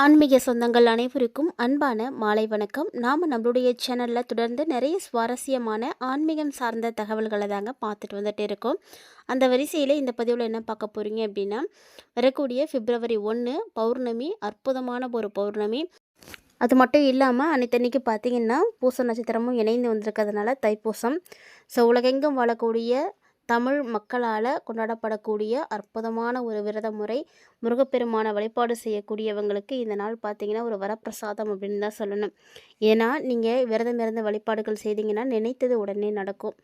ஆன்மீக சொந்தங்கள் அனைவருக்கும் அன்பான மாலை வணக்கம். நாம் நம்மளுடைய சேனலில் தொடர்ந்து நிறைய சுவாரஸ்யமான ஆன்மீகம் சார்ந்த தகவல்களை தாங்க பார்த்துட்டு வந்துட்டு இருக்கோம். அந்த வரிசையில் இந்த பதிவில் என்ன பார்க்க போகிறீங்க அப்படின்னா வரக்கூடிய பிப்ரவரி ஒன்று பௌர்ணமி அற்புதமான ஒரு பௌர்ணமி. அது மட்டும் இல்லாமல் அன்னைத்தன்னைக்கு பார்த்தீங்கன்னா பூச நட்சத்திரமும் இணைந்து வந்திருக்கிறதுனால தைப்பூசம். ஸோ உலகெங்கும் வாழக்கூடிய தமிழ் மக்களால் கொண்டாடப்படக்கூடிய அற்புதமான ஒரு விரத முறை முருகப்பெருமான வழிபாடு செய்யக்கூடியவங்களுக்கு இந்த நாள் பார்த்தீங்கன்னா ஒரு வரப்பிரசாதம் அப்படின்னு தான் சொல்லணும். ஏன்னா நீங்கள் விரதம் இறந்த வழிபாடுகள் செய்தீங்கன்னா நினைத்தது உடனே நடக்கும்.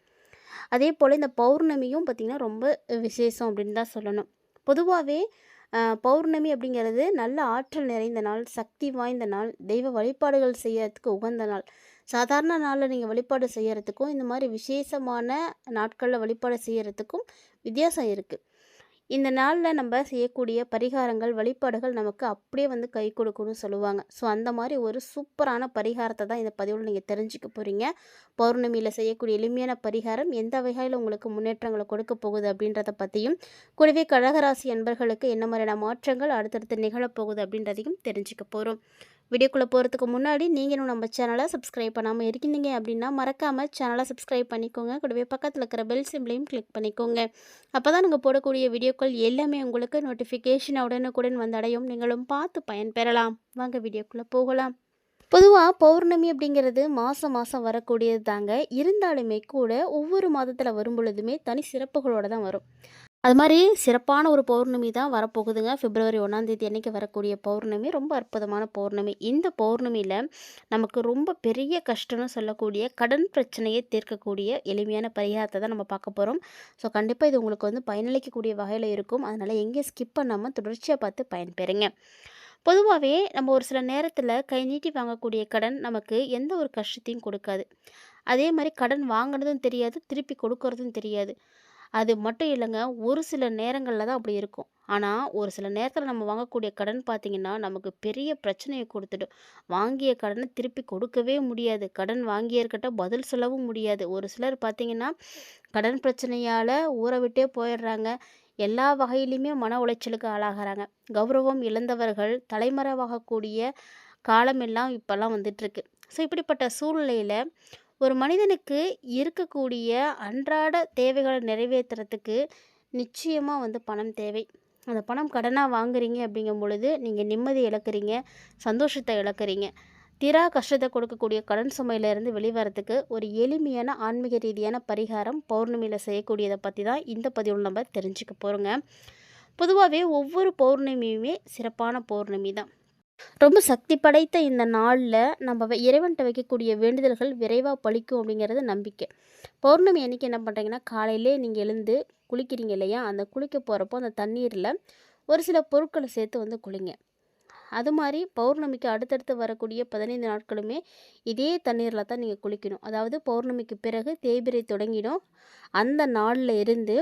அதே போல் இந்த பௌர்ணமியும் பார்த்திங்கன்னா ரொம்ப விசேஷம் அப்படின்னு தான் சொல்லணும். பொதுவாகவே பௌர்ணமி அப்படிங்கிறது நல்ல ஆற்றல் நிறைந்த நாள் சக்தி வாய்ந்த நாள் தெய்வ வழிபாடுகள் செய்யறதுக்கு உகந்த நாள். சாதாரண நாளில் நீங்கள் வழிபாடு செய்கிறதுக்கும் இந்த மாதிரி விசேஷமான நாட்களில் வழிபாடு செய்கிறதுக்கும் வித்தியாசம் இருக்குது இந்த நாளில் நம்ம செய்யக்கூடிய பரிகாரங்கள் வழிபாடுகள் நமக்கு அப்படியே வந்து கை கொடுக்கணும்னு சொல்லுவாங்க. ஸோ அந்த மாதிரி ஒரு சூப்பரான பரிகாரத்தை தான் இந்த பதிவில் நீங்கள் தெரிஞ்சுக்க போகிறீங்க பௌர்ணமியில் செய்யக்கூடிய எளிமையான பரிகாரம் எந்த வகையில் உங்களுக்கு முன்னேற்றங்களை கொடுக்க போகுது அப்படின்றத பற்றியும் கூடவே கடகராசி அன்பர்களுக்கு என்ன மாதிரியான மாற்றங்கள் அடுத்தடுத்து நிகழப்போகுது அப்படின்றதையும் தெரிஞ்சுக்க போகிறோம் வீடியோக்குள்ளே போகிறதுக்கு முன்னாடி நீங்களும் நம்ம சேனலை சப்ஸ்கிரைப் பண்ணாமல் இருக்கீங்க அப்படின்னா மறக்காமல் சேனலை சப்ஸ்கிரைப் பண்ணிக்கோங்க. கூடவே பக்கத்தில் இருக்கிற பெல் சிம்லையும் கிளிக் பண்ணிக்கோங்க. அப்போ தான் நாங்கள் போடக்கூடிய வீடியோக்கள் எல்லாமே உங்களுக்கு நோட்டிஃபிகேஷன் உடனுக்குடன் வந்தடையும் நீங்களும் பார்த்து பயன்பெறலாம் வாங்க வீடியோக்குள்ளே போகலாம். பொதுவாக பௌர்ணமி அப்படிங்கிறது மாதம் மாதம் வரக்கூடியது தாங்க. இருந்தாலுமே கூட ஒவ்வொரு மாதத்தில் வரும் பொழுதுமே தனி சிறப்புகளோடு தான் வரும். அது மாதிரி சிறப்பான ஒரு பௌர்ணமி தான் வரப்போகுதுங்க. பிப்ரவரி ஒன்றாந்தேதி அன்றைக்கி வரக்கூடிய பௌர்ணமி. ரொம்ப அற்புதமான பௌர்ணமி. இந்த பௌர்ணமியில் நமக்கு ரொம்ப பெரிய கஷ்டம்னு சொல்லக்கூடிய கடன் பிரச்சனையை தீர்க்கக்கூடிய எளிமையான பரிகாரத்தை தான் நம்ம பார்க்க போகிறோம் ஸோ கண்டிப்பாக இது உங்களுக்கு வந்து பயனளிக்கக்கூடிய வகையில் இருக்கும். அதனால் எங்கேயும் ஸ்கிப் பண்ணாமல் தொடர்ச்சியாக பார்த்து பயன்பெறுங்க. பொதுவாகவே நம்ம ஒரு சில நேரத்தில் கை நீட்டி வாங்கக்கூடிய கடன் நமக்கு எந்த ஒரு கஷ்டத்தையும் கொடுக்காது. அதே மாதிரி கடன் வாங்கினதும் தெரியாது திருப்பி கொடுக்கறதும் தெரியாது. அது மட்டும் இல்லைங்க ஒரு சில நேரங்களில் தான் அப்படி இருக்கும். ஆனால் ஒரு சில நேரத்தில் நம்ம வாங்கக்கூடிய கடன் பார்த்திங்கன்னா நமக்கு பெரிய பிரச்சனையை கொடுத்துடும். வாங்கிய கடனை திருப்பி கொடுக்கவே முடியாது. கடன் வாங்கியர்கிட்ட பதில் சொல்லவும் முடியாது. ஒரு சிலர் பார்த்திங்கன்னா கடன் பிரச்சனையால் ஊற விட்டே போயிடுறாங்க. எல்லா வகையிலையுமே மன உளைச்சலுக்கு ஆளாகிறாங்க. கௌரவம் இழந்தவர்கள் தலைமறைவாகக்கூடிய காலமெல்லாம் இப்போல்லாம் வந்துட்டுருக்கு ஸோ இப்படிப்பட்ட சூழ்நிலையில் ஒரு மனிதனுக்கு இருக்கக்கூடிய அன்றாட தேவைகளை நிறைவேற்றுறதுக்கு நிச்சயமாக வந்து பணம் தேவை. அந்த பணம் கடனாக வாங்குறீங்க அப்படிங்கும் பொழுது நீங்கள் நிம்மதி இழக்கிறீங்க சந்தோஷத்தை இழக்கிறீங்க. திரா கஷ்டத்தை கொடுக்கக்கூடிய கடன் சுமையிலேருந்து வெளிவரத்துக்கு ஒரு எளிமையான ஆன்மீக ரீதியான பரிகாரம் பௌர்ணமியில் செய்யக்கூடியதை பற்றி தான் இந்த பதிவில் நம்ம தெரிஞ்சுக்க போகிறோங்க பொதுவாகவே ஒவ்வொரு பௌர்ணமியுமே சிறப்பான பௌர்ணமி தான். ரொம்ப சக்தி படைத்த இந்த நாளில் நம்ம இறைவன்கிட்ட வைக்கக்கூடிய வேண்டுதல்கள் விரைவாக பழிக்கும் அப்படிங்கிறது நம்பிக்கை. பௌர்ணமி அன்றைக்கி என்ன பண்ணுறீங்கன்னா காலையிலே நீங்கள் எழுந்து குளிக்கிறீங்க இல்லையா? அந்த குளிக்க போகிறப்போ அந்த தண்ணீரில் ஒரு சில பொருட்களை சேர்த்து வந்து குளிங்க. அது மாதிரி பௌர்ணமிக்கு அடுத்தடுத்து வரக்கூடிய பதினைந்து நாட்களுமே இதே தண்ணீரில் தான் நீங்கள் குளிக்கணும். அதாவது பௌர்ணமிக்கு பிறகு தேய்பிரை தொடங்கிடும். அந்த நாளில் இருந்து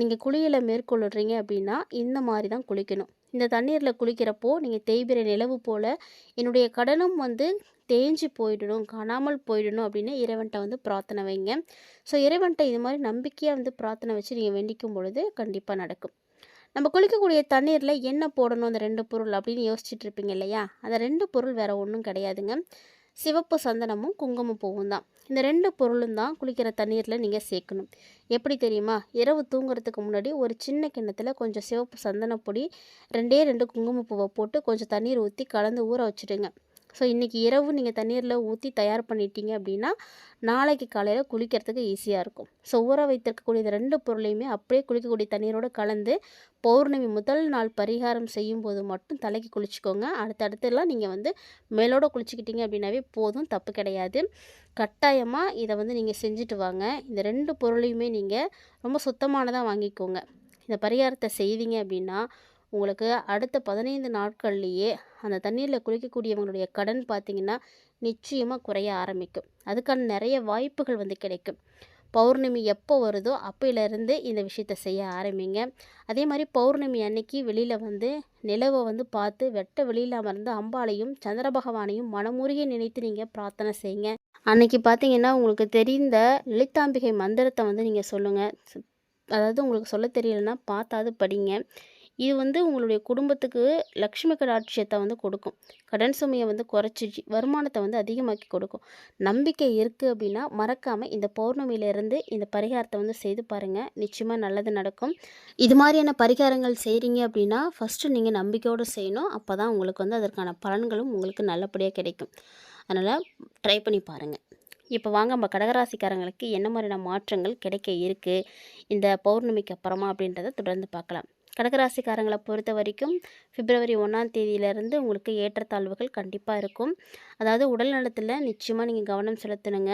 நீங்கள் குளியலை மேற்கொள்ளுறீங்க அப்படின்னா இந்த மாதிரி தான் குளிக்கணும். இந்த தண்ணீரில் குளிக்கிறப்போ நீங்கள் தேய்பிரை நிலவு போல் என்னுடைய கடனும் வந்து தேஞ்சு போயிடணும் காணாமல் போயிடணும் அப்படின்னு இறைவன்கிட்ட வந்து பிரார்த்தனை வைங்க. ஸோ இறைவன்கிட்ட இது மாதிரி நம்பிக்கையாக வந்து பிரார்த்தனை வச்சு நீங்கள் வேண்டிக்கும் பொழுது கண்டிப்பாக நடக்கும். நம்ம குளிக்கக்கூடிய தண்ணீரில் என்ன போடணும் அந்த ரெண்டு பொருள் அப்படின்னு யோசிச்சுட்டு இருப்பீங்க இல்லையா? அந்த ரெண்டு பொருள் வேறு ஒன்றும் கிடையாதுங்க. சிவப்பு சந்தனமும் குங்குமப்பூவும் தான். இந்த ரெண்டு பொருளும் தான் குளிக்கிற தண்ணீரில் நீங்கள் சேர்க்கணும். எப்படி தெரியுமா? இரவு தூங்குறதுக்கு முன்னாடி ஒரு சின்ன கிண்ணத்தில் கொஞ்சம் சிவப்பு சந்தனப்பொடி பொடி ரெண்டே ரெண்டு குங்குமப்பூவை போட்டு கொஞ்சம் தண்ணீர் ஊற்றி கலந்து ஊற வச்சுடுங்க. ஸோ இன்றைக்கி இரவு நீங்கள் தண்ணீரில் ஊற்றி தயார் பண்ணிட்டீங்க அப்படின்னா நாளைக்கு காலையில் குளிக்கிறதுக்கு ஈஸியாக இருக்கும். ஸோ ஊற வைத்திருக்கக்கூடிய இந்த ரெண்டு பொருளையுமே அப்படியே குளிக்கக்கூடிய தண்ணீரோடு கலந்து பௌர்ணமி முதல் நாள் பரிகாரம் செய்யும் போது மட்டும் தலைக்கு குளிச்சுக்கோங்க. அடுத்தடுத்துலாம் நீங்கள் வந்து மேலோட குளிச்சுக்கிட்டீங்க அப்படின்னாவே போதும் தப்பு கிடையாது. கட்டாயமாக இதை வந்து நீங்கள் செஞ்சுட்டு வாங்க. இந்த ரெண்டு பொருளையுமே நீங்கள் ரொம்ப சுத்தமானதாக வாங்கிக்கோங்க. இந்த பரிகாரத்தை செய்தீங்க அப்படின்னா உங்களுக்கு அடுத்த பதினைந்து நாட்கள்லேயே அந்த தண்ணீரில் குளிக்கக்கூடியவங்களுடைய கடன் பார்த்திங்கன்னா நிச்சயமாக குறைய ஆரம்பிக்கும். அதுக்கான நிறைய வாய்ப்புகள் வந்து கிடைக்கும். பௌர்ணமி எப்போ வருதோ அப்போயிலேருந்து இந்த விஷயத்த செய்ய ஆரம்பிங்க. அதே மாதிரி பௌர்ணமி அன்னைக்கு வெளியில் வந்து நிலவை வந்து பார்த்து வெட்ட வெளியில் அமர்ந்து அம்பாளையும் சந்திர பகவானையும் மனமுருகி நினைத்து நீங்கள் பிரார்த்தனை செய்யுங்க. அன்னைக்கு பார்த்தீங்கன்னா உங்களுக்கு தெரிந்த லலிதாம்பிகை மந்திரத்தை வந்து நீங்கள் சொல்லுங்கள் அதாவது உங்களுக்கு சொல்ல தெரியலன்னா பார்த்தாது படிங்க. இது வந்து உங்களுடைய குடும்பத்துக்கு லக்ஷ்மி கடாட்சியத்தை வந்து கொடுக்கும். கடன் சுமையை வந்து குறைச்சி வருமானத்தை வந்து அதிகமாக்கி கொடுக்கும். நம்பிக்கை இருக்குது அப்படின்னா மறக்காமல் இந்த பௌர்ணமியிலேருந்து இந்த பரிகாரத்தை வந்து செய்து பாருங்கள் நிச்சயமாக நல்லது நடக்கும். இது மாதிரியான பரிகாரங்கள் செய்கிறீங்க அப்படின்னா ஃபஸ்ட்டு நீங்கள் நம்பிக்கையோடு செய்யணும். அப்போ தான் உங்களுக்கு வந்து அதற்கான பலன்களும் உங்களுக்கு நல்லபடியாக கிடைக்கும். அதனால் ட்ரை பண்ணி பாருங்கள் இப்போ வாங்க நம்ம கடகராசிக்காரங்களுக்கு என்ன மாதிரியான மாற்றங்கள் கிடைக்க இருக்குது இந்த பௌர்ணமிக்கு அப்புறமா அப்படின்றத தொடர்ந்து பார்க்கலாம். கடகராசிக்காரங்களை பொறுத்த வரைக்கும் பிப்ரவரி ஒன்றாம் தேதியிலேருந்து உங்களுக்கு ஏற்றத்தாழ்வுகள் கண்டிப்பாக இருக்கும். அதாவது உடல் நலத்தில் நிச்சயமாக நீங்கள் கவனம் செலுத்தணுங்க.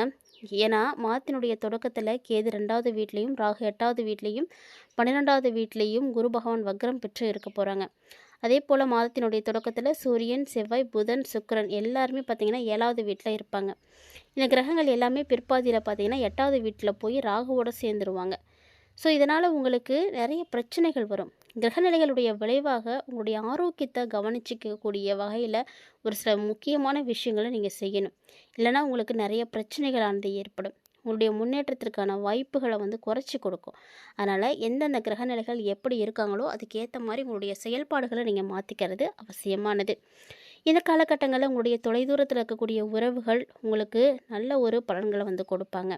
ஏன்னா மாதத்தினுடைய தொடக்கத்தில் கேது ரெண்டாவது வீட்லேயும் ராகு எட்டாவது வீட்லேயும் பன்னிரெண்டாவது வீட்லேயும் குரு பகவான் வக்ரம் பெற்று இருக்க போகிறாங்க அதே போல் மாதத்தினுடைய தொடக்கத்தில் சூரியன் செவ்வாய் புதன் சுக்கரன் எல்லாருமே பார்த்திங்கன்னா ஏழாவது வீட்டில் இருப்பாங்க. இந்த கிரகங்கள் எல்லாமே பிற்பாதியில் பார்த்திங்கன்னா எட்டாவது வீட்டில் போய் ராகுவோடு சேர்ந்துருவாங்க. ஸோ இதனால் உங்களுக்கு நிறைய பிரச்சனைகள் வரும். கிரகநிலைகளுடைய விளைவாக உங்களுடைய ஆரோக்கியத்தை கவனிச்சிக்கக்கூடிய வகையில் ஒரு சில முக்கியமான விஷயங்களை நீங்கள் செய்யணும். இல்லைனா உங்களுக்கு நிறைய பிரச்சனைகளானது ஏற்படும். உங்களுடைய முன்னேற்றத்திற்கான வாய்ப்புகளை வந்து குறைச்சி கொடுக்கும். அதனால் எந்தெந்த கிரகநிலைகள் எப்படி இருக்காங்களோ அதுக்கேற்ற மாதிரி உங்களுடைய செயல்பாடுகளை நீங்கள் மாற்றிக்கிறது அவசியமானது. இந்த காலகட்டங்களில் உங்களுடைய தொலைதூரத்தில் இருக்கக்கூடிய உறவுகள் உங்களுக்கு நல்ல ஒரு பலன்களை வந்து கொடுப்பாங்க.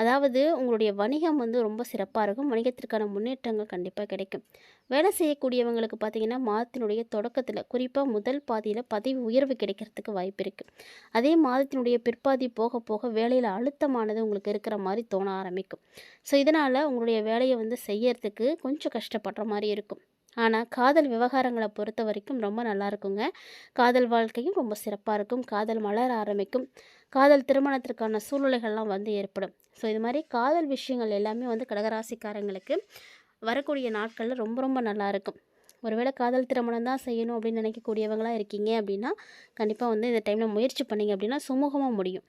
அதாவது உங்களுடைய வணிகம் வந்து ரொம்ப சிறப்பாக இருக்கும். வணிகத்திற்கான முன்னேற்றங்கள் கண்டிப்பாக கிடைக்கும். வேலை செய்யக்கூடியவங்களுக்கு பார்த்திங்கன்னா மாதத்தினுடைய தொடக்கத்தில் குறிப்பாக முதல் பாதியில் பதவி உயர்வு கிடைக்கிறதுக்கு வாய்ப்பு இருக்குது அதே மாதத்தினுடைய பிற்பாதி போக போக வேலையில் அழுத்தமானது உங்களுக்கு இருக்கிற மாதிரி தோண ஆரம்பிக்கும். ஸோ இதனால் உங்களுடைய வேலையை வந்து செய்யறதுக்கு கொஞ்சம் கஷ்டப்படுற மாதிரி இருக்கும். ஆனால் காதல் விவகாரங்களை பொறுத்த வரைக்கும் ரொம்ப நல்லா இருக்குங்க. காதல் வாழ்க்கையும் ரொம்ப சிறப்பாக இருக்கும். காதல் மலர ஆரம்பிக்கும். காதல் திருமணத்திற்கான சூழ்நிலைகள்லாம் வந்து ஏற்படும். ஸோ இது மாதிரி காதல் விஷயங்கள் எல்லாமே வந்து கடகராசிக்காரங்களுக்கு வரக்கூடிய நாட்களில் ரொம்ப ரொம்ப நல்லா இருக்கும். ஒருவேளை காதல் திருமணம் தான் செய்யணும் அப்படின்னு நினைக்கக்கூடியவங்களாக இருக்கீங்க அப்படின்னா கண்டிப்பாக வந்து இந்த டைமில் முயற்சி பண்ணிங்க அப்படின்னா சுமூகமாக முடியும்.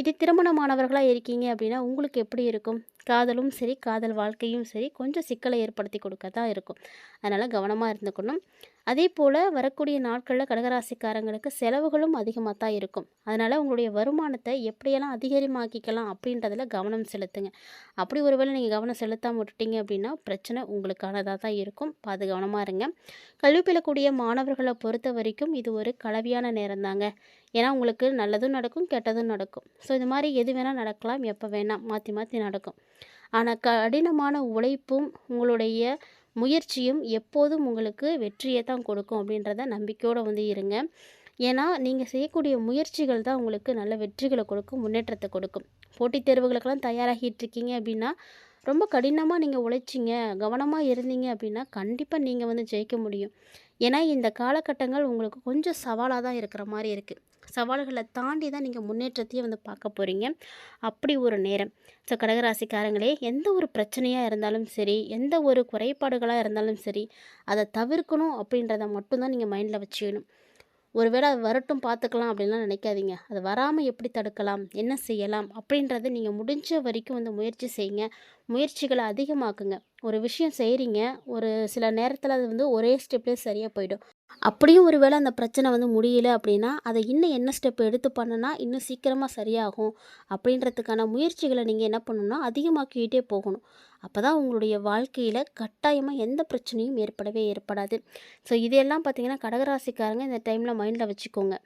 இது திருமணமானவர்களாக இருக்கீங்க அப்படின்னா உங்களுக்கு எப்படி இருக்கும்? காதலும் சரி காதல் வாழ்க்கையும் சரி கொஞ்சம் சிக்கலை ஏற்படுத்தி கொடுக்க தான் இருக்கும். அதனால் கவனமாக இருந்துக்கணும். அதே போல் வரக்கூடிய நாட்களில் கடகராசிக்காரங்களுக்கு செலவுகளும் அதிகமாக தான் இருக்கும். அதனால் உங்களுடைய வருமானத்தை எப்படியெல்லாம் அதிகரிமாக்கிக்கலாம் அப்படின்றதில் கவனம் செலுத்துங்க. அப்படி ஒருவேளை நீங்கள் கவனம் செலுத்தாமல் விட்டுட்டீங்க அப்படின்னா பிரச்சனை உங்களுக்கானதாக தான் இருக்கும். பார்த்து கவனமாக இருங்க. கல்வி பெறக்கூடிய மாணவர்களை பொறுத்த வரைக்கும் இது ஒரு கலவையான நேரம் தாங்க. ஏன்னா உங்களுக்கு நல்லதும் நடக்கும் கெட்டதும் நடக்கும். ஸோ இது மாதிரி எது வேணால் நடக்கலாம் எப்போ வேணால் மாற்றி மாற்றி நடக்கும். ஆனால் கடினமான உழைப்பும் உங்களுடைய முயற்சியும் எப்போதும் உங்களுக்கு வெற்றியை தான் கொடுக்கும் அப்படின்றத நம்பிக்கையோடு வந்து இருங்க. ஏன்னா நீங்கள் செய்யக்கூடிய முயற்சிகள் தான் உங்களுக்கு நல்ல வெற்றிகளை கொடுக்கும் முன்னேற்றத்தை கொடுக்கும். போட்டித் தேர்வுகளுக்கெல்லாம் தயாராகிட்டு இருக்கீங்க அப்படின்னா ரொம்ப கடினமாக நீங்கள் உழைச்சிங்க கவனமாக இருந்தீங்க அப்படின்னா கண்டிப்பாக நீங்கள் வந்து ஜெயிக்க முடியும். ஏன்னா இந்த காலகட்டங்கள் உங்களுக்கு கொஞ்சம் சவாலாக தான் இருக்கிற மாதிரி இருக்குது சவால்களை தாண்டி தான் நீங்கள் முன்னேற்றத்தையே வந்து பார்க்க போகிறீங்க அப்படி ஒரு நேரம். ஸோ கடகராசிக்காரங்களே எந்த ஒரு பிரச்சனையாக இருந்தாலும் சரி எந்த ஒரு குறைபாடுகளாக இருந்தாலும் சரி அதை தவிர்க்கணும் அப்படின்றத மட்டும்தான் நீங்கள் மைண்டில் வச்சுக்கணும். ஒருவேளை அது வரட்டும் பார்த்துக்கலாம் அப்படின்லாம் நினைக்காதீங்க. அது வராமல் எப்படி தடுக்கலாம் என்ன செய்யலாம் அப்படின்றத நீங்கள் முடிஞ்ச வரைக்கும் வந்து முயற்சி செய்யுங்க. முயற்சிகளை அதிகமாக்குங்க. ஒரு விஷயம் செய்கிறீங்க ஒரு சில நேரத்தில் அது வந்து ஒரே ஸ்டெப்லேயே சரியாக போயிடும். அப்படியும் ஒரு வேளை அந்த பிரச்சனை வந்து முடியல அப்படின்னா அதை இன்னும் என்ன ஸ்டெப் எடுத்து பண்ணுனா இன்னும் சீக்கிரமாக சரியாகும் அப்படின்றதுக்கான முயற்சிகளை நீங்கள் என்ன பண்ணணும்னா அதிகமாக்கிக்கிட்டே போகணும். அப்போ தான் உங்களுடைய வாழ்க்கையில் கட்டாயமாக எந்த பிரச்சனையும் ஏற்படவே ஏற்படாது. ஸோ இதையெல்லாம் பார்த்தீங்கன்னா கடகராசிக்காரங்க இந்த டைமில் மைண்டில் வச்சுக்கோங்க.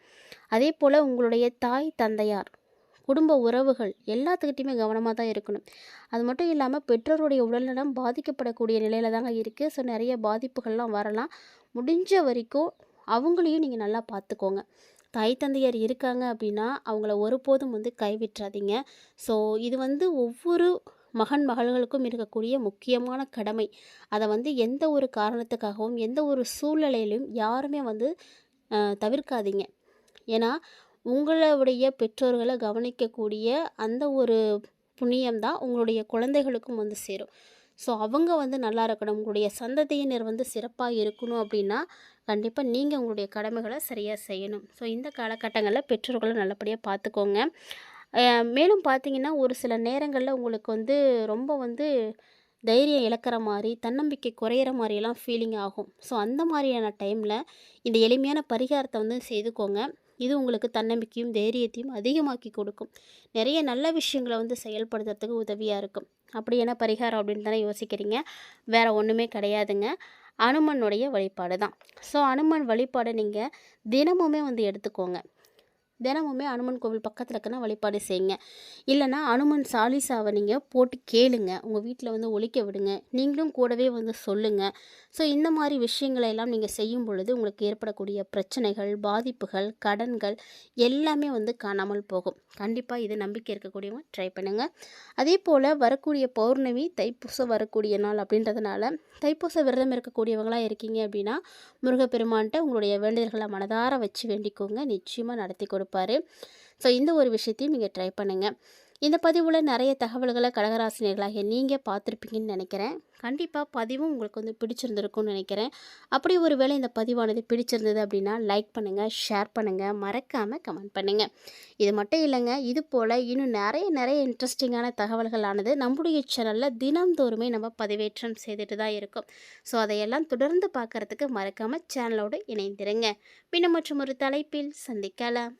அதே போல் உங்களுடைய தாய் தந்தையார் குடும்ப உறவுகள் எல்லாத்துக்கிட்டையுமே கவனமாக தான் இருக்கணும். அது மட்டும் இல்லாமல் பெற்றோருடைய உடல்நலம் பாதிக்கப்படக்கூடிய நிலையில் தாங்க இருக்குது ஸோ நிறைய பாதிப்புகள்லாம் வரலாம். முடிஞ்ச வரைக்கும் அவங்களையும் நீங்கள் நல்லா பார்த்துக்கோங்க. தாய் தந்தையர் இருக்காங்க அப்படின்னா அவங்கள ஒருபோதும் வந்து கைவிட்டுறாதீங்க. ஸோ இது வந்து ஒவ்வொரு மகன் மகள்களுக்கும் இருக்கக்கூடிய முக்கியமான கடமை. அதை வந்து எந்த ஒரு காரணத்துக்காகவும் எந்த ஒரு சூழ்நிலையிலும் யாருமே வந்து தவிர்க்காதீங்க. ஏன்னா உங்களுடைய பெற்றோர்களை கவனிக்கக்கூடிய அந்த ஒரு புண்ணியம் தான் உங்களுடைய குழந்தைகளுக்கும் வந்து சேரும். ஸோ அவங்க வந்து நல்லா இருக்கணும். உங்களுடைய சந்ததியினர் வந்து சிறப்பாக இருக்கணும் அப்படின்னா கண்டிப்பாக நீங்கள் உங்களுடைய கடமைகளை சரியாக செய்யணும். ஸோ இந்த காலகட்டங்களில் பெற்றோர்களை நல்லபடியாக பார்த்துக்கோங்க. மேலும் பார்த்தீங்கன்னா ஒரு சில நேரங்களில் உங்களுக்கு வந்து ரொம்ப வந்து தைரியம் இழக்கிற மாதிரி தன்னம்பிக்கை குறையிற மாதிரியெல்லாம் ஃபீலிங் ஆகும். ஸோ அந்த மாதிரியான டைமில் இந்த எளிமையான பரிகாரத்தை வந்து செய்துக்கோங்க. இது உங்களுக்கு தன்னம்பிக்கையும் தைரியத்தையும் அதிகமாக்கி கொடுக்கும். நிறைய நல்ல விஷயங்களை வந்து செயல்படுத்துறதுக்கு உதவியாக இருக்கும். அப்படி என்ன பரிகாரம் அப்படின்னு தானே யோசிக்கிறீங்க? வேறு ஒன்றுமே கிடையாதுங்க. அனுமனுடைய வழிபாடு தான் ஸோ அனுமன் வழிபாடை நீங்கள் தினமுமே வந்து எடுத்துக்கோங்க. தினமுமே அனுமன் கோவில் பக்கத்தில் இருக்குன்னா வழிபாடு செய்யுங்க. இல்லைன்னா அனுமன் சாலிசாவை நீங்கள் போட்டு கேளுங்க. உங்கள் வீட்டில் வந்து ஒழிக்க விடுங்க. நீங்களும் கூடவே வந்து சொல்லுங்கள் ஸோ இந்த மாதிரி விஷயங்களை எல்லாம் நீங்கள் செய்யும் பொழுது உங்களுக்கு ஏற்படக்கூடிய பிரச்சனைகள் பாதிப்புகள் கடன்கள் எல்லாமே வந்து காணாமல் போகும். கண்டிப்பாக இது நம்பிக்கை இருக்கக்கூடியவங்க ட்ரை பண்ணுங்கள் அதே போல் வரக்கூடிய பௌர்ணமி தைப்பூசம் வரக்கூடிய நாள் அப்படின்றதுனால தைப்பூச விரதம் இருக்கக்கூடியவங்களாக இருக்கீங்க அப்படின்னா முருகப்பெருமான்கிட்ட உங்களுடைய வேண்டுதல்களை மனதார வச்சு வேண்டிக்கோங்க. நிச்சயமாக நடத்தி கொடுப்பாரு. ஸோ இந்த ஒரு விஷயத்தையும் நீங்கள் ட்ரை பண்ணுங்கள் இந்த பதிவில் நிறைய தகவல்களை கடகராசினியர்களாக நீங்கள் பார்த்துருப்பீங்கன்னு நினைக்கிறேன். கண்டிப்பாக பதிவும் உங்களுக்கு வந்து பிடிச்சிருந்துருக்கும்னு நினைக்கிறேன். அப்படி ஒரு வேளை இந்த பதிவானது பிடிச்சிருந்தது அப்படின்னா லைக் பண்ணுங்கள் ஷேர் பண்ணுங்கள் மறக்காமல் கமெண்ட் பண்ணுங்கள் இது மட்டும் இல்லைங்க இது போல் இன்னும் நிறைய நிறைய இன்ட்ரெஸ்டிங்கான தகவல்களானது நம்முடைய சேனலில் தினந்தோறுமே நம்ம பதிவேற்றம் செய்துட்டு தான் இருக்கும். ஸோ அதையெல்லாம் தொடர்ந்து பார்க்குறதுக்கு மறக்காமல் சேனலோடு இணைந்திருங்க. பின்ன மற்றும் ஒரு தலைப்பில் சந்திக்கலாம்.